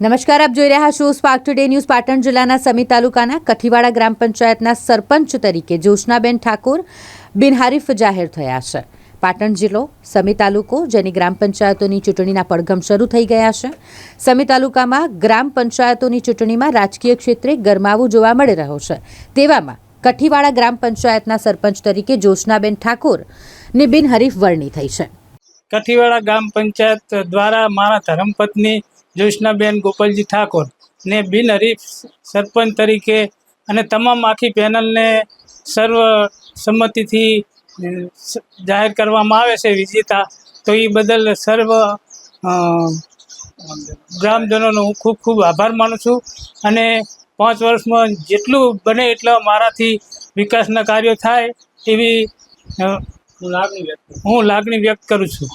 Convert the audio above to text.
નમસ્કાર, આપ જોઈ રહ્યા છો સ્પાર્ક ટુડે ન્યૂઝ પાટણ જિલ્લાના સમી તાલુકાના કઠીવાડા ગ્રામ પંચાયતના સરપંચ તરીકે જોશનાબેન ઠાકોર બિનહારીફ જાહેર થયા છે. પાટણ જિલ્લો, સમી તાલુકો, જેની ગ્રામ પંચાયતોની ચૂંટણીના પડઘમ શરૂ થઈ ગયા છે. સમી તાલુકામાં ગ્રામ પંચાયતોની ચૂંટણીમાં રાજકીય ક્ષેત્રે ગરમાવો જોવા મળી રહ્યો છે. તેવામાં કઠીવાડા ગ્રામ પંચાયતના સરપંચ તરીકે જોશનાબેન ઠાકોરની બિનહરીફ વરણી થઈ છે. કઠીવાડા ગ્રામ પંચાયત દ્વારા મારા ધર્મપત્ની જ્યોત્સનાબેન ગોપાલજી ઠાકોર ને બિનહરીફ સરપંચ તરીકે અને તમામ આખી પેનલને સર્વ સંમતિથી જાહેર કરવામાં આવે છે વિજેતા. તો એ બદલ સર્વ ગ્રામજનોનો હું ખૂબ ખૂબ આભાર માનું છું. અને પાંચ વર્ષમાં જેટલું બને એટલા મારાથી વિકાસના કાર્યો થાય એવી હું લાગણી વ્યક્ત કરું છું.